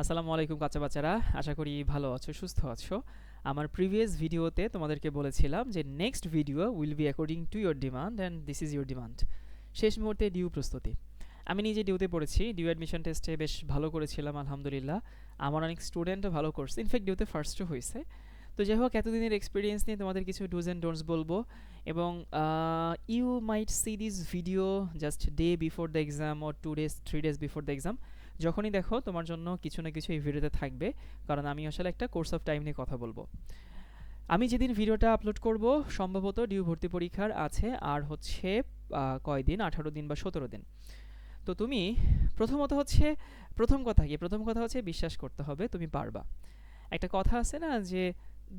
আসসালামু আলাইকুম, কাঁচা বাচ্চারা। আশা করি ভালো আছো, সুস্থ আছো। আমার প্রিভিয়াস ভিডিওতে তোমাদেরকে বলেছিলাম যে next video will be according to your demand and this is your demand শেষ মুহূর্তে ডিউ প্রস্তুতি। আমি নিজে ডিউতে পড়েছি ডিউ অ্যাডমিশন টেস্টে বেশ ভালো করেছিলাম, আলহামদুলিল্লাহ। আমার অনেক স্টুডেন্টও ভালো করছে ইনফ্যাক্ট ডিউতে ফার্স্টও হয়েছে। তো যাই হোক, এতদিনের এক্সপিরিয়েন্স নিয়ে তোমাদের কিছু ডুজ অ্যান্ড ডোন্টস বলব। এবং you might see this video just day before the exam or two days three days before the exam যখনই দেখো তোমার জন্য কিছু না কিছু এই ভিডিওতে থাকবে, কারণ আমি আসলে একটা কোর্স অফ টাইম নিয়ে কথা বলব। আমি যেদিন ভিডিওটা আপলোড করব, সম্ভবত ডিউ ভর্তি পরীক্ষার আছে, আর হচ্ছে কয়দিন আঠারো দিন বা সতেরো দিন। তো তুমি প্রথমত হচ্ছে, প্রথম কথা কি? প্রথম কথা হচ্ছে বিশ্বাস করতে হবে, তুমি পারবা। একটা কথা আছে না যে,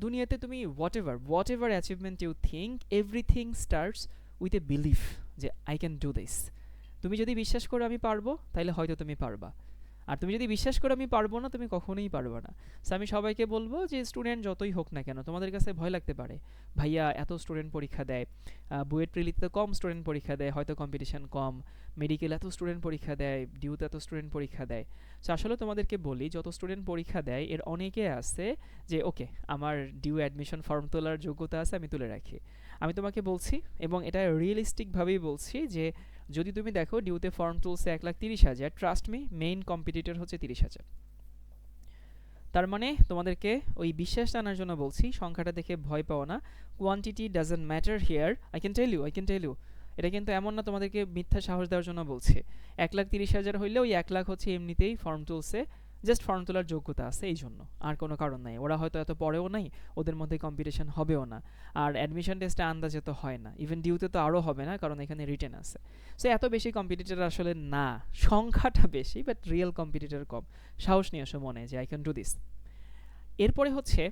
দুনিয়াতে তুমি whatever whatever achievement you think everything starts with a belief যে আই ক্যান ডু দিস তুমি যদি বিশ্বাস করো আমি পারব তাহলে হয়তো তুমি পারবা। আর তুমি যদি বিশ্বাস করো আমি পারব না, তুমি কখনোই পারবে না। সো আমি সবাইকে বলব যে স্টুডেন্ট যতই হোক না কেন, তোমাদের কাছে ভয় লাগতে পারে। ভাইয়া এত স্টুডেন্ট পরীক্ষা দেয় বুয়েট প্রিলিতে কম স্টুডেন্ট পরীক্ষা দেয়, হয়তো কম্পিটিশন কম। মেডিকেল এত স্টুডেন্ট পরীক্ষা দেয় ডিউতে এত স্টুডেন্ট পরীক্ষা দেয়। সো আসলে তোমাদেরকে বলি, যত স্টুডেন্ট পরীক্ষা দেয়, এর অনেকে আছে যে, ওকে, আমার ডিউ অ্যাডমিশন ফর্ম তোলার যোগ্যতা আছে, আমি তুলে রাখি। আমি তোমাকে বলছি, এবং এটা রিয়েলিস্টিকভাবেই বলছি যে যদি তুমি দেখো ডিউতে ফর্ম তুলছে এক লাখ তিরিশ হাজার ট্রাস্ট মি মেইন কম্পিটিটর হচ্ছে তিরিশ হাজার। তার মানে তোমাদেরকে ওই বিশ্বাস আনার জন্য বলছি, সংখ্যাটা দেখে ভয় পাও না। Quantity doesn't matter here I can tell you I can tell you এটা কিন্তু এমন না, তোমাদেরকে মিথ্যা সাহস দেওয়ার জন্য বলছে। এক লাখ তিরিশ হাজার হইলে ওই এক লাখ হচ্ছে এমনিতেই ফর্ম তুলছে। জাস্ট ফর্ম তোলার যোগ্যতা আছে এই জন্য আর কোনো কারণ নাই। ওরা হয়তো এত পরেও নাই, ওদের মধ্যে কম্পিটিশন হবেও না। আর অ্যাডমিশন টেস্টে আন্দাজে তো হয় না। ইভেন ডিউতে তো আরও হবে না, কারণ এখানে রিটেন আছে। সো এত বেশি কম্পিটিটর আসলে না। সংখ্যাটা বেশি বাট রিয়েল কম্পিটিটর কম। সাহস নিয়ে আসো মনে, যে আই ক্যান ডু দিস এরপরে হচ্ছে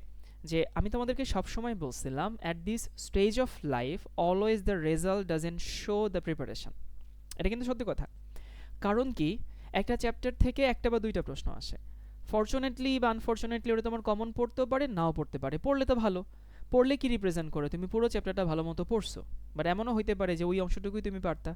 যে, আমি তোমাদেরকে সবসময় বলছিলাম at this stage of life always the result doesn't show the preparation এটা কিন্তু সত্যি কথা। কারণ কি? একটা চ্যাপ্টার থেকে একটা বা দুইটা প্রশ্ন আসে। ফর্চুনেটলি বা আনফর্চুনেটলি ওটা তোমার কমন পড়তেও পারে নাও পড়তে পারে। পড়লে তো ভালো। পড়লে কি রিপ্রেজেন্ট করে? তুমি পুরো চ্যাপ্টারটা ভালো মতো পড়ছো। বাট এমনও হইতে পারে যে ওই অংশটুকুই তুমি পারতা।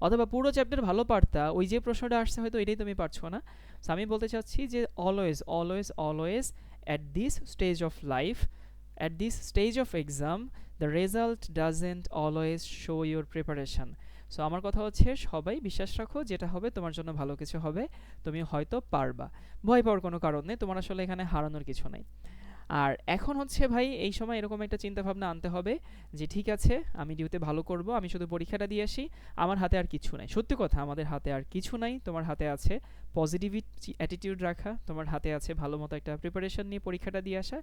অথবা পুরো চ্যাপ্টার ভালো পারতা ওই যে প্রশ্নটা আসছে হয়তো এটাই তুমি পারছ না। আমি বলতে চাচ্ছি যে always always always at this stage of life at this stage of exam, the result doesn't always show your preparation. So আমার কথা হচ্ছে, সবাই বিশ্বাস রাখো, যেটা হবে তোমার জন্য ভালো কিছু হবে, তুমি হয়তো পারবা। ভয় পাওয়ার কোনো কারণ নেই, তোমার আসলে এখানে হারানোর কিছু নেই। আর এখন হচ্ছে ভাই, এই সময় এরকম একটা চিন্তা ভাবনা আনতে হবে যে, ঠিক আছে, আমি ডিউতে ভালো করব, আমি শুধু পরীক্ষাটা দিয়ে আসি, আমার হাতে আর কিছু নাই। সত্যি কথা, আমাদের হাতে আর কিছু নাই, তোমার হাতে আছে পজিটিভিটি অ্যাটিটিউড রাখা, তোমার হাতে আছে ভালো মতো একটা প্রিপারেশন নিয়ে পরীক্ষাটা দিয়ে আসা,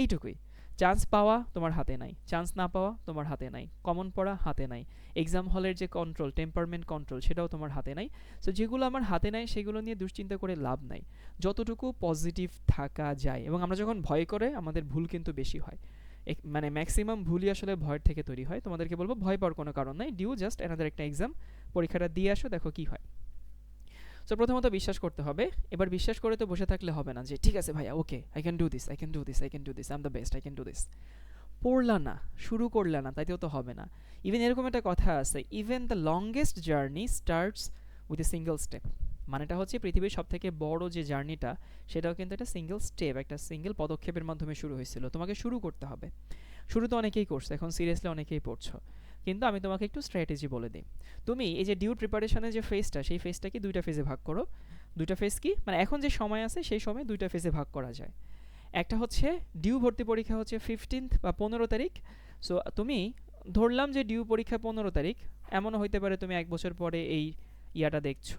এইটুকুই। চান্স পাওয়া তোমার হাতে নাই, চান্স না পাওয়া তোমার হাতে নাই, কমন পড়া হাতে নাই। এক্সাম হলের যে কন্ট্রোল টেম্পারমেন্ট কন্ট্রোল সেটাও তোমার হাতে নাই। সো যেগুলো আমার হাতে নাই, সেগুলো নিয়ে দুশ্চিন্তা করে লাভ নাই। যতটুকু পজিটিভ থাকা যায়, এবং আমরা যখন ভয় করে, আমাদের ভুল কিন্তু বেশি হয়। এক- মানে ম্যাক্সিমাম ভুলই আসলে ভয়ের থেকে তৈরি হয়। তোমাদেরকে বলব, ভয় পাওয়ার কোনো কারণ নাই। ডিউ জাস্ট এনাদের একটা এক্সাম পরীক্ষাটা দিয়ে আসো, দেখো কি হয়। সো প্রথমত বিশ্বাস করতে হবে। এবার বিশ্বাস করে তো বসে থাকলে হবে না যে, ঠিক আছে ভাইয়া okay I can do this I can do this I can do this I am the best I can do this পড়লা না, শুরু করলা না, তাইতেও তো হবে না। ইভেন এরকম একটা কথা আছে even the longest journey starts with a single step মানেটা হচ্ছে পৃথিবীর সব থেকে বড় যে জার্নিটা, সেটাও কিন্তু একটা সিঙ্গেল স্টেপ একটা সিঙ্গেল পদক্ষেপের মাধ্যমে শুরু হয়েছিল। তোমাকে শুরু করতে হবে। শুরু তো অনেকেই করছে, এখন সিরিয়াসলি অনেকেই পড়ছো। কিন্তু আমি তোমাকে একটু স্ট্র্যাটেজি বলে দিই। তুমি এই যে ডিউ প্রিপারেশনের যে ফেজটা সেই ফেজটাকে দুইটা ফেজে ভাগ করো? দুইটা ফেজ কি? মানে এখন যে সময় আছে, সেই সময় দুইটা ফেজে ভাগ করা যায়। একটা হচ্ছে ডিউ ভর্তি পরীক্ষা হচ্ছে ফিফটিন্থ বা পনেরো তারিখ। সো তুমি ধরলাম যে ডিউ পরীক্ষা পনেরো তারিখ, এমনও হইতে পারে তুমি এক বছর পরে এই ইয়াটা দেখছ।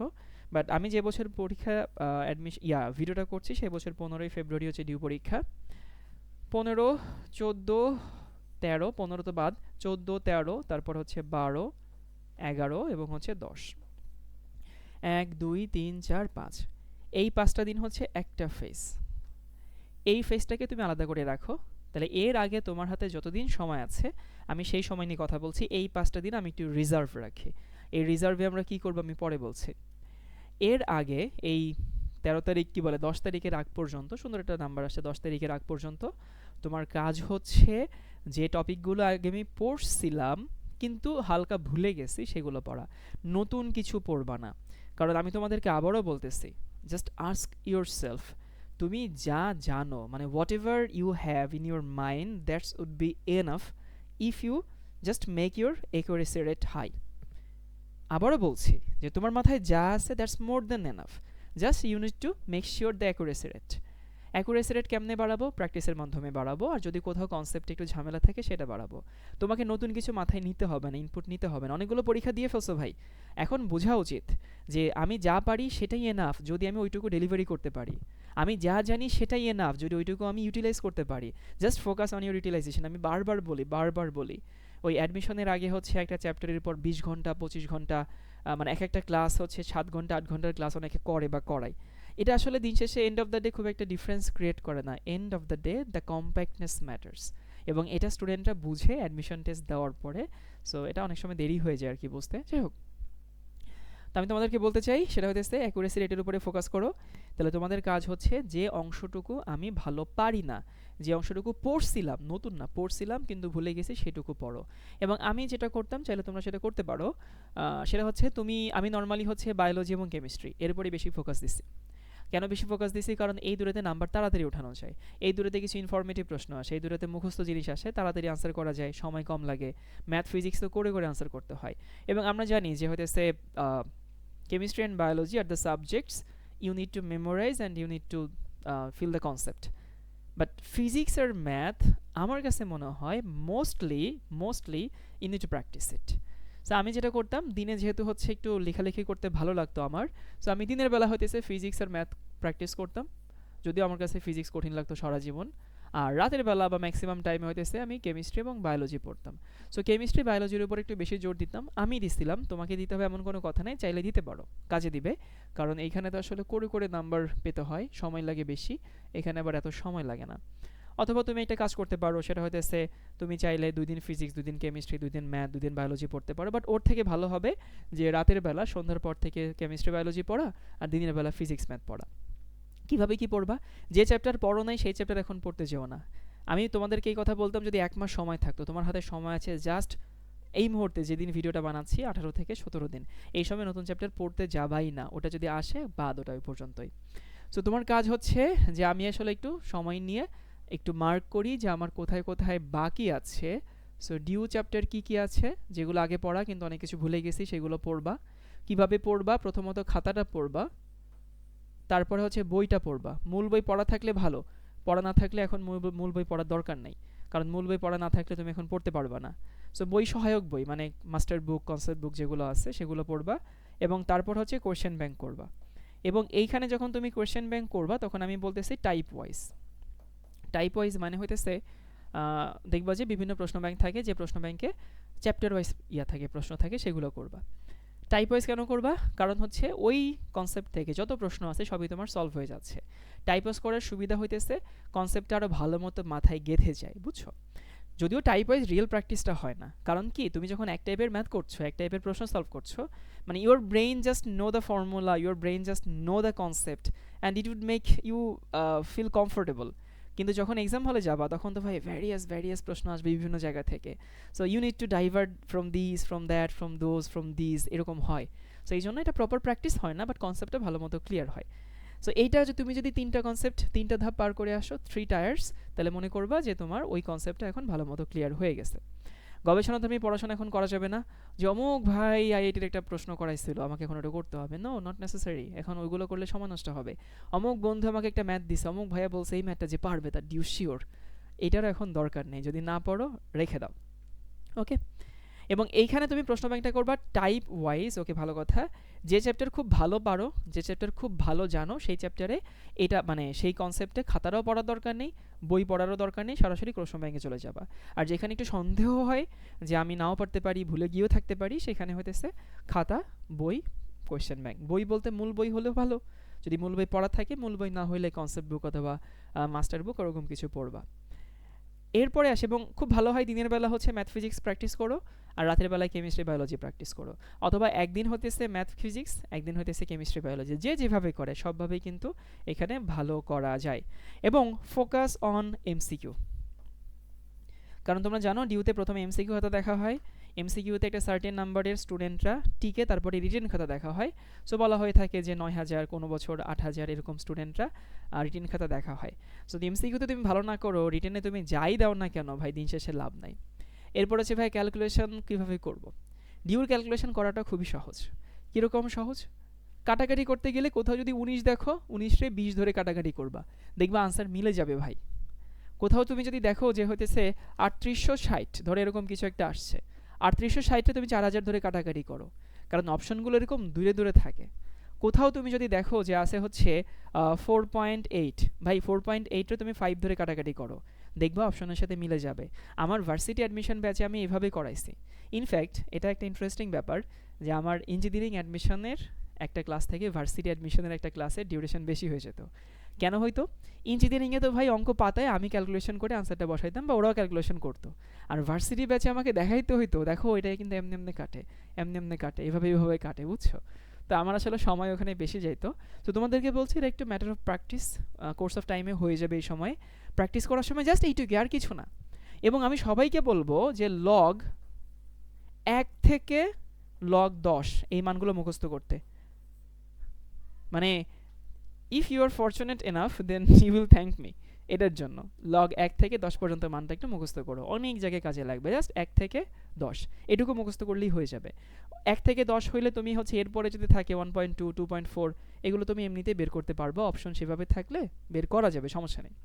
বাট আমি যে বছর পরীক্ষা অ্যাডমিশন ইয়া ভিডিওটা করছি, সেই বছর পনেরোই ফেব্রুয়ারি হচ্ছে ডিউ পরীক্ষা। পনেরো, চোদ্দ তেরো, পনেরো তো বাদ, চোদ্দ, তেরো, তারপর হচ্ছে বারো, এগারো এবং হচ্ছে দশ। এক, দুই, তিন, চার, পাঁচ। এই পাঁচটা দিন হচ্ছে একটা ফেজ এই ফেজটাকে তুমি আলাদা করে রাখো। তাহলে এর আগে তোমার হাতে যতদিন সময় আছে, আমি সেই সময় নিয়ে কথা বলছি, এই পাঁচটা দিন আমি একটু রিজার্ভ রাখি। এই রিজার্ভে আমরা কি করব আমি পরে বলছি। এর আগে এই তেরো তারিখ কি বলে, দশ তারিখের আগ পর্যন্ত, সুন্দর একটা নাম্বার আসছে, দশ তারিখের আগ পর্যন্ত, তোমার কাজ হচ্ছে যে টপিকগুলো আগে আমি পড়ছিলাম, কিন্তু হালকা ভুলে গেছি সেগুলো পড়া। নতুন কিছু পড়বা না। কারণ আমি তোমাদেরকে আবারও বলতেছি জাস্ট আস্ক ইউর সেলফ তুমি যা জানো মানে whatever you have in your mind that's would be enough if you just make your accuracy rate high আবারও বলছি যে তোমার মাথায় যা আছে that's more than enough just you need to make sure the accuracy rate accuracy rate কেমনে বাড়াবো? প্র্যাকটিসের মাধ্যমে বাড়াবো। আর যদি কোথাও কনসেপ্ট একটু ঝামেলা থাকে, সেটা বাড়াবো। তোমাকে নতুন কিছু মাথায় নিতে হবে না ইনপুট নিতে হবে না। অনেকগুলো পরীক্ষা দিয়ে ফেলছো ভাই। এখন বোঝা উচিত যে আমি যা পারি সেটাই এনাফ যদি আমি ওইটুকু ডেলিভারি করতে পারি। আমি যা জানি সেটাই এনাফ যদি ওইটুকু আমি ইউটিলাইজ করতে পারি। Just focus on your utilisation আমি বারবার বলি বারবার বলি। ওই অ্যাডমিশনের আগে হচ্ছে একটা চ্যাপ্টারের পর বিশ ঘণ্টা, পঁচিশ ঘণ্টা মানে এক একটা ক্লাস হচ্ছে সাত ঘণ্টা, আট ঘণ্টার ক্লাস অনেকে করে বা করায়। এটা আসলে দিন শেষে এন্ড অফ দ্য ডে খুব একটা ডিফারেন্স ক্রিয়েট করে না। End of the day the compactness matters এবং এটা স্টুডেন্টরা বুঝে অ্যাডমিশন টেস্ট দেওয়ার পরে সো এটা অনেক সময় দেরি হয়ে যায় আর কি বুঝতে। যাই হোক। তো আমি তোমাদেরকে বলতে চাই, সেটা হতেছে অ্যাকুরেসি রেটের উপরে ফোকাস করো। তাহলে তোমাদের কাজ হচ্ছে যে অংশটুকু আমি ভালো পারি না, যে অংশটুকু পড়ছিলাম, নতুন না, পড়ছিলাম কিন্তু ভুলে গেছি সেটুকু পড়ো। এবং আমি যেটা করতাম, চাইলে তোমরা সেটা করতে পারো সেটা হচ্ছে তুমি, আমি নর্মালি হচ্ছে বায়োলজি এবং কেমিস্ট্রি এর উপরে বেশি ফোকাস দিচ্ছি কেন বেশি ফোকাস দিছি? কারণ এই দূরেতে নাম্বার তাড়াতাড়ি ওঠানো যায়। এই দূরেতে কিছু ইনফরমেটিভ প্রশ্ন আসে এই দূরেতে মুখস্থ জিনিস আসে তাড়াতাড়ি আনসার করা যায় সময় কম লাগে। ম্যাথ ফিজিক্স তো করে করে আনসার করতে হয়। এবং আমরা জানি যে হইতেছে and biology are the subjects you need to memorize and you need to uh, feel the concept. But physics R math আমার কাছে মনে হয় mostly mostly you need to practise it so আমি যেটা করতাম, দিনে যেহেতু হচ্ছে একটু লেখালেখি করতে ভালো লাগতো আমার সো আমি দিনের বেলা হইতেছে ফিজিক্স আর ম্যাথ প্র্যাকটিস করতাম। যদিও আমার কাছে ফিজিক্স কঠিন লাগতো সারা জীবন। আর রাতের বেলা বা ম্যাক্সিমাম টাইমে হইতেছে আমি কেমিস্ট্রি এবং বায়োলজি পড়তাম। সো কেমিস্ট্রি বায়োলজির উপর একটু বেশি জোর দিতাম। আমি দিছিলাম, তোমাকে দিতে হবে এমন কোনো কথা নেই, চাইলে দিতে পারো, কাজে দিবে। কারণ এইখানে তো আসলে করে করে নাম্বার পেতে হয়, সময় লাগে বেশি, এখানে আবার এত সময় লাগে না। অথবা তুমি একটা কাজ করতে পারো, সেটা হইতেছে তুমি চাইলে দুই দিন ফিজিক্স দুই দিন কেমিস্ট্রি দুই দিন ম্যাথ দুই দিন বায়োলজি পড়তে পারো বাট ওর থেকে ভালো হবে যে রাতের বেলা, সন্ধ্যার পর থেকে কেমিস্ট্রি বায়োলজি পড়া আর দিনের বেলা ফিজিক্স ম্যাথ পড়া। কীভাবে কি পড়বা? যে চ্যাপ্টার পড়ো নাই, সেই চ্যাপ্টার এখন পড়তে যেও না। আমি তোমাদেরকে এই কথা বলতাম যদি এক মাস সময় থাকতো। তোমার হাতে সময় আছে জাস্ট এই মুহূর্তে যেদিন ভিডিওটা বানাচ্ছি, আঠারো থেকে সতেরো দিন। এই সময় নতুন চ্যাপ্টার পড়তে যাবাই না। ওটা যদি আসে, বাদ ওটা ওই পর্যন্তই। সো তোমার কাজ হচ্ছে যে আমি আসলে একটু সময় নিয়ে একটু মার্ক করি যে আমার কোথায় কোথায় বাকি আছে। সো ডিউ চ্যাপ্টার কি কি আছে? যেগুলো আগে পড়া, কিন্তু অনেক কিছু ভুলে গেছি, সেগুলো পড়বা। কীভাবে পড়বা? প্রথমত খাতাটা পড়বা। তারপরে হচ্ছে বইটা পড়বা। মূল বই পড়া থাকলে ভালো। পড়া না থাকলে এখন মূল বই পড়ার দরকার নেই। কারণ মূল বই পড়া না থাকলে তুমি এখন পড়তে পারবা না। সো বই সহায়ক বই মানে মাস্টার বুক কনসেপ্ট বুক যেগুলো আছে, সেগুলো পড়বা। এবং তারপর হচ্ছে কোয়েশ্চেন ব্যাংক করবা। এবং এইখানে যখন তুমি কোয়েশ্চেন ব্যাংক করবা, তখন আমি বলতেছি টাইপ ওয়াইজ টাইপ ওয়াইজ মানে হইতেছে দেখবা যে বিভিন্ন প্রশ্ন ব্যাংক থাকে, যে প্রশ্ন ব্যাংকে চ্যাপ্টার ওয়াইজ ইয়া থাকে, প্রশ্ন থাকে, সেগুলো করবা। টাইপ ওয়াইজ কেন করবা? কারণ হচ্ছে ওই কনসেপ্ট থেকে যত প্রশ্ন আছে সবই তোমার সলভ হয়ে যাচ্ছে। টাইপ ওয়াইজ করার সুবিধা হইতেছে কনসেপ্টটা আরও ভালো মতো মাথায় গেঁথে যায়, বুঝছ? যদিও টাইপ ওয়াইজ রিয়েল প্র্যাকটিসটা হয় না। কারণ কি? তুমি যখন এক টাইপের ম্যাথ করছ, এক টাইপের প্রশ্ন সলভ করছ মানে your brain just know the formula your brain just know the concept and it would make you feel comfortable কিন্তু যখন এক্সাম হলে যাবা, তখন তো ভাই ভ্যারিয়াস ভ্যারিয়াস প্রশ্ন আসবে বিভিন্ন জায়গা থেকে। So you need to divert from this from that from those from this এরকম হয়। সো এই জন্য এটা প্রপার প্র্যাকটিস হয় না বাট কনসেপ্টটা ভালো মতো ক্লিয়ার হয়। সো এইটা যে তুমি যদি তিনটা কনসেপ্ট তিনটা ধাপ পার করে আসো থ্রি টায়ার্স তাহলে মনে করবা যে তোমার ওই কনসেপ্টটা এখন ভালো মতো ক্লিয়ার হয়ে গেছে। গবেষণাধর্মী পড়াশোনা এখন করা যাবে না। যে অমুক ভাই আইআইটির একটা প্রশ্ন করাইছিল, আমাকে এখন ওটা করতে হবে। নো নট নেসেসারি এখন ওইগুলো করলে সময় নষ্ট হবে। অমুক বন্ধু আমাকে একটা ম্যাথ দিছে, অমুক ভাইয়া বলছে এই ম্যাথটা যে পারবে, তার ডিউ শিওর এটারও এখন দরকার নেই। যদি না পড়ো, রেখে দাও। ওকে এবং এইখানে তুমি প্রশ্ন ব্যাংকটা করবা টাইপ ওয়াইজ ওকে ভালো কথা, যে চ্যাপ্টার খুব ভালো পারো, যে চ্যাপ্টার খুব ভালো জানো, সেই চ্যাপ্টারে এটা মানে সেই কনসেপ্টে খাতারও পড়ার দরকার নেই, বই পড়ারও দরকার নেই, সরাসরি প্রশ্ন ব্যাংকে চলে যাবা। আর যেখানে একটু সন্দেহ হয় যে আমি নাও পড়তে পারি, ভুলে গিয়েও থাকতে পারি, সেখানে হইতেছে খাতা, বই কোয়েশ্চেন ব্যাংক বই বলতে মূল বই হলেও ভালো, যদি মূল বই পড়া থাকে, মূল বই না হইলে কনসেপ্ট বুক অথবা মাস্টার বুক ওরকম কিছু পড়বা। এরপরে আসে এবং খুব ভালো হয় দিনের বেলা হচ্ছে ম্যাথ ফিজিক্স প্র্যাকটিস করো আর রাতের বেলায় কেমিস্ট্রি বায়োলজি প্র্যাকটিস করো। অথবা একদিন হতেছে ম্যাথ ফিজিক্স একদিন হতেছে কেমিস্ট্রি বায়োলজি যে যেভাবে করে, সবভাবেই কিন্তু এখানে ভালো করা যায়। এবং ফোকাস অন এমসিকিউ কারণ তোমরা জানো ডিউতে প্রথমে এমসিকিউ হয়তো দেখা হয়। এমসিকিউতে একটা সার্টেন নাম্বারের স্টুডেন্টরা টিকে তারপরে রিটেন খাতা দেখা হয়। সো বলা হয়ে থাকে যে নয় হাজার, কোনো বছর আট হাজার এরকম স্টুডেন্টরা রিটেন খাতা দেখা হয়। সো এমসিকিউতে তুমি ভালো না করো রিটেনে তুমি যাই দাও না কেন ভাই, দিন শেষে লাভ নাই। এরপর হচ্ছে ভাই ক্যালকুলেশন কীভাবে করব? ডিউর ক্যালকুলেশন করাটা খুবই সহজ। কীরকম সহজ? কাটাকাটি করতে গেলে কোথাও যদি উনিশ দেখো, উনিশে বিশ ধরে কাটাকাটি করবা। দেখবা আনসার মিলে যাবে ভাই। কোথাও তুমি যদি দেখো যে হইতেছে আটত্রিশশো ষাট, ধরে এরকম কিছু একটা আসছে। আটত্রিশশো ষাটে তুমি চার হাজার ধরে কাটাকাটি করো। কারণ অপশনগুলো এরকম দূরে দূরে থাকে। কোথাও তুমি যদি দেখো যে আছে হচ্ছে ফোর পয়েন্ট এইট ভাই ফোর পয়েন্ট এইটে তুমি ফাইভ ধরে কাটাকাটি করো। দেখবা অপশনের সাথে মিলে যাবে। আমার ভার্সিটি অ্যাডমিশন ব্যাচে আমি এভাবে করাইছি। ইনফ্যাক্ট এটা একটা ইন্টারেস্টিং ব্যাপার যে আমার ইঞ্জিনিয়ারিং অ্যাডমিশনের একটা ক্লাস থেকে ভার্সিটি অ্যাডমিশনের একটা ক্লাসের ডিউরেশন বেশি হয়ে যেত। কেন হয়তো ইঞ্জিনিয়ারিংয়ে তো ভাই অঙ্ক পাতায় আমি ক্যালকুলেশন করে আনসারটা বসাইতাম বা ওরাও ক্যালকুলেশন করতো। আর ভার্সিটি ব্যাচে আমাকে দেখাইতে হইতো, দেখো, এটা কিন্তু এমনি এমনি কাটে, এমনি এমনি কাটে, এভাবে এভাবে কাটে, বুঝছ? তো আমার আসলে সময় ওখানে বেশি যাইতো। তো তোমাদেরকে বলছি, এটা একটু matter of practice course of টাইমে হয়ে যাবে এই সময়। প্র্যাকটিস করার সময় জাস্ট এইটুকু, আর কিছু না। এবং আমি সবাইকে বলব যে লগ এক থেকে লগ দশ, এই মানগুলো মুখস্থ করতে। মানে if you are fortunate enough then you will thank me এটার জন্য। লগ এক থেকে দশ পর্যন্ত মানটা একটু মুখস্থ করো। অনেক জায়গায় কাজে লাগবে। জাস্ট এক থেকে দশ। এটুকু মুখস্থ করলেই হয়ে যাবে। এক থেকে দশ হইলে তুমি হচ্ছে এরপরে যদি থাকে one point two two point four এগুলো তুমি এমনিতেই বের করতে পারব। অপশন সেভাবে থাকলে বের করা যাবে, সমস্যা নেই।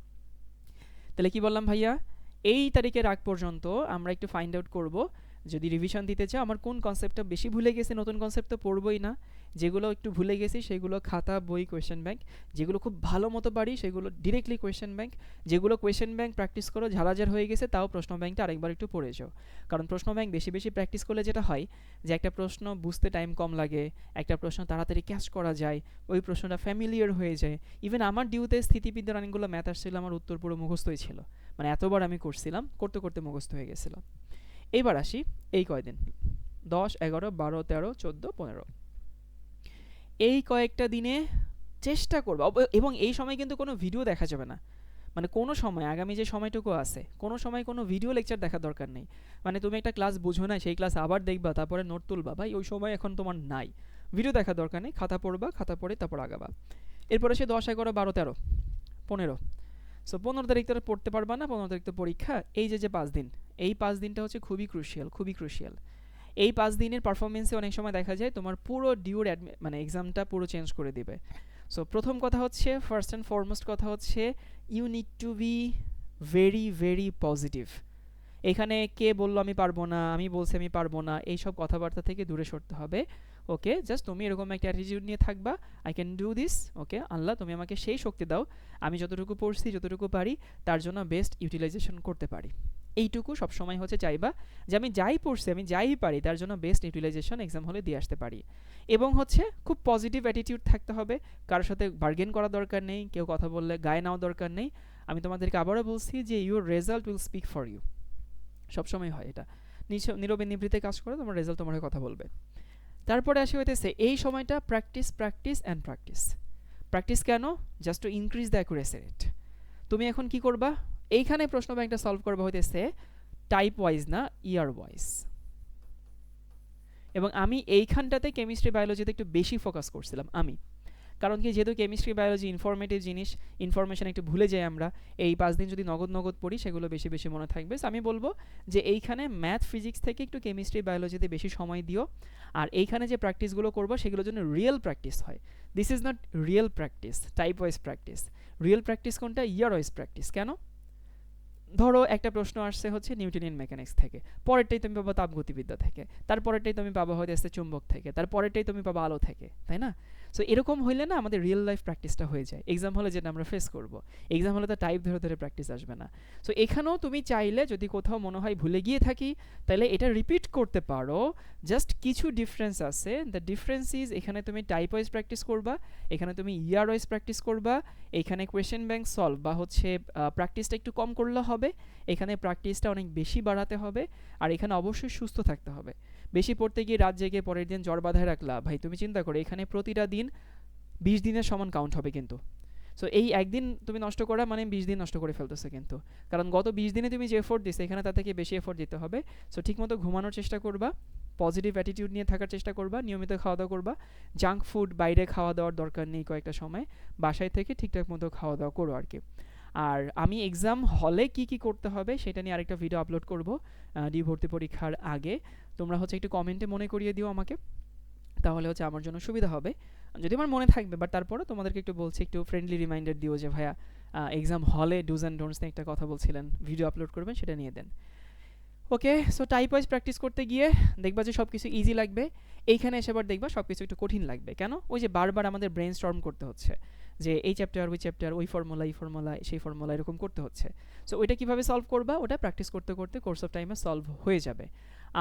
তাহলে কি বললাম ভাইয়া? এই তারিখের আগ পর্যন্ত আমরা একটু ফাইন্ড আউট করব যদি রিভিশন দিতে চাও, আমার কোন কনসেপ্টটা বেশি ভুলে গেছে, নতুন কনসেপ্ট তো পড়বই না। যেগুলো একটু ভুলে গেছি, সেগুলো খাতা, বই কোয়েশ্চেন ব্যাংক যেগুলো খুব ভালো মতো পারি, সেগুলো ডিরেক্টলি কোয়েশ্চেন ব্যাংক যেগুলো কোয়েশ্চেন ব্যাংক প্র্যাকটিস করো, ঝালাঝার হয়ে গেছে, তাও প্রশ্ন ব্যাংকটা আরেকবার একটু পড়ে যাও। কারণ প্রশ্ন ব্যাংক বেশি বেশি প্র্যাকটিস করলে যেটা হয়, যে একটা প্রশ্ন বুঝতে টাইম কম লাগে, একটা প্রশ্ন তাড়াতাড়ি ক্যাচ করা যায়, ওই প্রশ্নটা ফ্যামিলিয়ার হয়ে যায়। ইভেন আমার ডিউতে স্থিতিবিদ্যার অনেকগুলো ম্যাথ আসছিল আমার উত্তর পুরো মুখস্থই ছিল। মানে এতবার আমি করছিলাম, করতে করতে মুখস্থ হয়ে গেছিল। এইবার আসি এই কয়দিন। দশ, এগারো, বারো, তেরো, চোদ্দ, পনেরো। এই কয়েকটা দিনে চেষ্টা করব। এবং এই সময় কিন্তু কোনো ভিডিও দেখা যাবে না। মানে কোনো সময়, আগামী যে সময়টুকু আছে, কোনো সময় কোনো ভিডিও লেকচার দেখার দরকার নেই। মানে তুমি একটা ক্লাস বুঝো না সেই ক্লাস আবার দেখবা, তারপরে নোট তুলবা, ভাই, ওই সময় এখন তোমার নাই। ভিডিও দেখার দরকার নেই, খাতা পড়বা, খাতা পড়ে তারপর আগাবা। এরপরে সে দশ, এগারো, বারো, তেরো, পনেরো। সো পনেরো তারিখ তো পড়তে পারবা না, পনেরো তারিখ তো পরীক্ষা। এই যে যে পাঁচ দিন, এই পাঁচ দিনটা হচ্ছে খুবই ক্রুশিয়াল খুবই ক্রুশিয়াল এই পাঁচ দিনের পারফরমেন্সে অনেক সময় দেখা যায় তোমার পুরো ডিউর মানে এক্সামটা পুরো চেঞ্জ করে দিবে। সো প্রথম কথা হচ্ছে ফার্স্ট অ্যান্ড ফরমোস্ট কথা হচ্ছে you need to be very very positive এখানে কে বলল আমি পারব না, আমি বলছি আমি পারব না, এইসব কথাবার্তা থেকে দূরে সরতে হবে। ওকে জাস্ট তুমি এরকম একটা অ্যাটিটিউড নিয়ে থাকবা I can do this okay আল্লাহ, তুমি আমাকে সেই শক্তি দাও, আমি যতটুকু পড়ছি, যতটুকু পারি, তার জন্য বেস্ট ইউটিলাইজেশন করতে পারি। এইটুকু সবসময় হচ্ছে চাইবা যে আমি যাই পড়ছি, আমি যাই পারি, তার জন্য বেস্ট ইউটিলাইজেশন এক্সাম হলে দিয়ে আসতে পারি। এবং হচ্ছে খুব পজিটিভ অ্যাটিটিউড থাকতে হবে, কারোর সাথে বার্গেন করা দরকার নেই, কেউ কথা বললে গায়ে নেওয়া দরকার নেই। আমি তোমাদেরকে আবারও বলছি যে your result will speak for you সবসময় হয় এটা। নিচ নীরবে নিবৃত্তে কাজ করে, তোমার রেজাল্ট তোমার কথা বলবে। তারপরে আসে হইতেছে এই সময়টা practice practice and practice practice কেন? Just to increase the accuracy rate তুমি এখন কি করবা? এইখানে প্রশ্ন ব্যাংকটা সলভ করবা হইতেছে টাইপ ওয়াইজ না ইয়ার ওয়াইজ এবং আমি এইখানটাতে কেমিস্ট্রি বায়োলজিতে একটু বেশি ফোকাস করছিলাম, আমি। কারণ কি, যেহেতু কেমিস্ট্রি বায়োলজি ইনফরমেটিভ জিনিস ইনফরমেশন একটু ভুলে যাই আমরা, এই পাঁচ দিন যদি নগদ নগদ পড়ি, সেগুলো বেশি বেশি মনে থাকবে। সো আমি বলব যে এইখানে ম্যাথ ফিজিক্স থেকে একটু কেমিস্ট্রি বায়োলজিতে বেশি সময় দিও। আর এইখানে যে প্র্যাকটিসগুলো করব, সেগুলোর জন্য রিয়েল প্র্যাকটিস হয়। This is not real practice type wise practice real practice কোনটা? ইয়ার ওয়াইজ প্র্যাকটিস কেন? ধরো একটা প্রশ্ন আসছে হচ্ছে নিউটনিয়ান মেকানিক্স থেকে। পরেরটাই তুমি পাবো তাপগতিবিদ্যা থেকে। তারপরেরটাই তুমি পাবো হয়তো আসছে চুম্বক থেকে। তারপরেরটাই তুমি পাবো আলো থেকে। তাই না? সো এরকম হইলে না আমাদের রিয়েল লাইফ প্র্যাকটিসটা হয়ে যায়। এক্সাম হলে যেটা আমরা ফেস করব এক্সাম হলে তো টাইপ ধরে ধরে প্র্যাকটিস আসবে না। সো এখানেও তুমি চাইলে যদি কোথাও মনে হয় ভুলে গিয়ে থাকি, তাহলে এটা রিপিট করতে পারো। জাস্ট কিছু ডিফারেন্স আছে। দ্য ডিফারেন্স ইজ এখানে তুমি টাইপ ওয়াইজ প্র্যাকটিস করবা, এখানে তুমি ইয়ার ওয়াইজ প্র্যাকটিস করবা, এখানে কোয়েশ্চেন ব্যাংক সলভ বা হচ্ছে প্র্যাকটিসটা একটু কম করলে হবে, এখানে প্র্যাকটিসটা অনেক বেশি বাড়াতে হবে, আর এখানে অবশ্যই সুস্থ থাকতে হবে। বেশি পড়তে গিয়ে রাত জেগে পরের দিন জ্বর বাঁধায় রাখলা। ভাই, তুমি চিন্তা করো, এখানে প্রতিটা দিন বিশ দিনের সমান কাউন্ট হবে কিন্তু। সো এই একদিন তুমি নষ্ট করা মানে বিশ দিন নষ্ট করে ফেলতেছে কিন্তু। কারণ গত বিশ দিনে তুমি যে এফোর্ট দিছো, এখানে তার থেকে বেশি এফোর্ট দিতে হবে। সো ঠিকমতো ঘুমানোর চেষ্টা করবা পজিটিভ অ্যাটিটিউড নিয়ে থাকার চেষ্টা করবা, নিয়মিত খাওয়া দাওয়া করবা। জাঙ্ক ফুড বাইরে খাওয়া দাওয়ার দরকার নেই কয়েকটা সময়। বাসায় থেকে ঠিকঠাক মতো খাওয়া দাওয়া করো আর কি। আর আমি এক্সাম হলে কি কি করতে হবে সেটা নিয়ে আরেকটা ভিডিও আপলোড করব ডি ভর্তি পরীক্ষার আগে। তোমরা হচ্ছে একটু কমেন্টে মনে করিয়ে দিও আমাকে, তাহলে হচ্ছে আমার জন্য সুবিধা হবে। যদি আমার মনে থাকবে বাট তারপরে তোমাদেরকে একটু বলছি, একটু ফ্রেন্ডলি রিমাইন্ডার দিও যে ভাইয়া এক্সাম হলে ডুজ অ্যান্ড ডোন্টস নিয়ে একটা কথা বলছিলেন ভিডিও আপলোড করবেন, সেটা নিয়ে দেন। Okay so type wise practice করতে গিয়ে দেখবা যে সব কিছু ইজি লাগবে। এইখানে এসে আবার দেখবা সব কিছু একটু কঠিন লাগবে। কেন? ওই যে বারবার আমাদের ব্রেন স্টর্ম করতে হচ্ছে। যে এই চ্যাপ্টার ওই চ্যাপ্টার ওই ফর্মুলা এই ফর্মুলা সেই ফর্মুলা এরকম করতে হচ্ছে। সো ওইটা কীভাবে সলভ করবা? ওটা প্র্যাকটিস করতে করতে কোর্স অফ টাইমে সলভ হয়ে যাবে।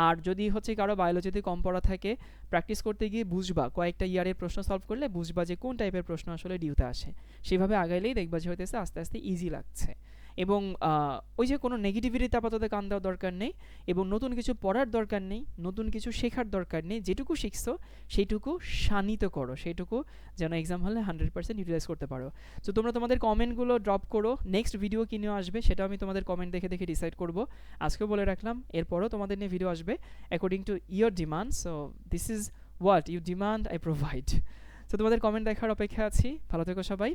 আর যদি হচ্ছে কারও বায়োলজিতে কম পড়া থাকে প্র্যাকটিস করতে গিয়ে বুঝবা, কয়েকটা ইয়ারের প্রশ্ন সলভ করলে বুঝবা যে কোন টাইপের প্রশ্ন আসলে ডিউতে আসে। সেভাবে আগাইলেই দেখবা যে হইতেছে আস্তে আস্তে ইজি লাগছে। এবং ওই যে কোনো নেগেটিভিটিতে আপাতত কান দেওয়ার দরকার নেই এবং নতুন কিছু পড়ার দরকার নেই, নতুন কিছু শেখার দরকার নেই, যেটুকু শিখছো সেইটুকু শানিত করো, সেইটুকু যেন এক্সাম হলে হান্ড্রেড পার্সেন্ট ইউটিলাইজ করতে পারো। তো তোমরা তোমাদের কমেন্টগুলো ড্রপ করো নেক্সট ভিডিও কি নিয়ে আসবে সেটা আমি তোমাদের কমেন্ট দেখে দেখে ডিসাইড করব। আজকেও বলে রাখলাম, এরপরও তোমাদের নিয়ে ভিডিও আসবে according to your demand so this is what you demand I provide so তোমাদের কমেন্ট দেখার অপেক্ষা আছি, ভালো থেকো সবাই,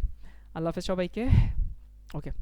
আল্লাহ হাফেজ সবাইকে ওকে